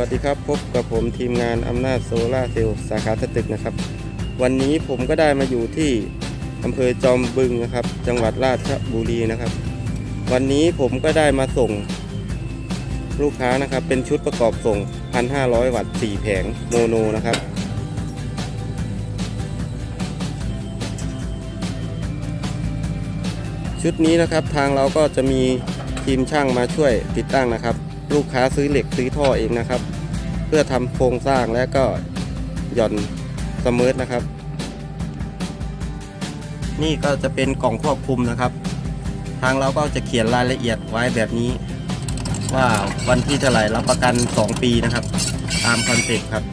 วัสดีครับ พบกับผมทีมงานอำนาจโซล่าเซลล์สาขาสตึกนะครับ วันนี้ผมก็ได้มาอยู่ที่อำเภอจอมบึงนะครับ จังหวัดราชบุรีนะครับ วันนี้ผมก็ได้มาส่งลูกค้านะครับ เป็นชุดประกอบส่ง 1,500 วัตต์4แผงโมโนนะครับ ชุดนี้นะครับทางเราก็จะมีทีมช่างมาช่วยติดตั้งนะครับ ลูกค้าซื้อเหล็กซื้อท่อเองนะครับ เพื่อทำโครงสร้างและก็หย่อนสมิร์ทนะครับ นี่ก็จะเป็นกล่องควบคุมนะครับ ทางเราก็จะเขียนรายละเอียดไว้แบบนี้ ว่าวันที่เท่าไหร่รับประกัน 2 ปีนะครับ ตามคอนเซ็ปต์ครับ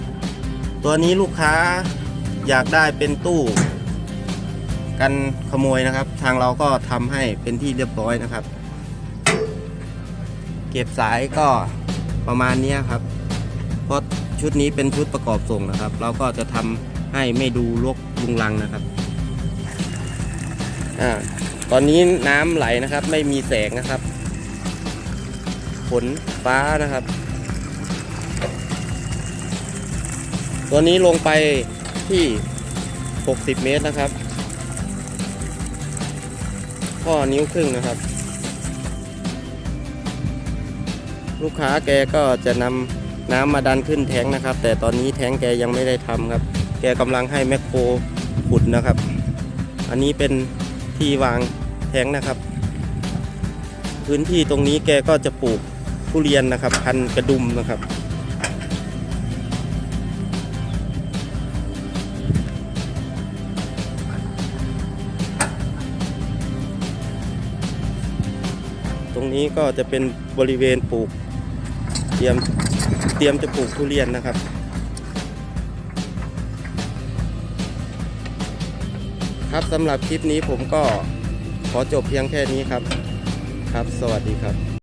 ตัวนี้ลูกค้าอยากได้เป็นตู้กันขโมยนะครับ ทางเราก็ทำให้เป็นที่เรียบร้อยนะครับ เก็บสายก็ประมาณนี้ครับ เพราะชุดนี้เป็นชุดประกอบส่งนะครับ เราก็จะทำให้ไม่ดูลกลุงลังนะครับอ่าตอนนี้น้ำไหลนะครับ ไม่มีแสงนะครับฝนฟ้านะครับ ตัวนี้ลงไปที่ 60 เมตรนะครับ ข้อนิ้วครึ่งนะครับ ลูกค้าแกก็จะนำน้ำมาดันขึ้นแท้งนะครับ แต่ตอนนี้แท้งแกยังไม่ได้ทำครับ แกกำลังให้แมคโครขุดนะครับ อันนี้เป็นที่วางแท้งนะครับ พื้นที่ตรงนี้แกก็จะปลูกทุเรียนนะครับ พันกระดุมนะครับตรงนี้ก็จะเป็นบริเวณปลูก เตรียมเตรียมจะปลูกทุเรียนนะครับ ครับสำหรับคลิปนี้ผมก็ขอจบเพียงแค่นี้ครับ ครับ สวัสดีครับ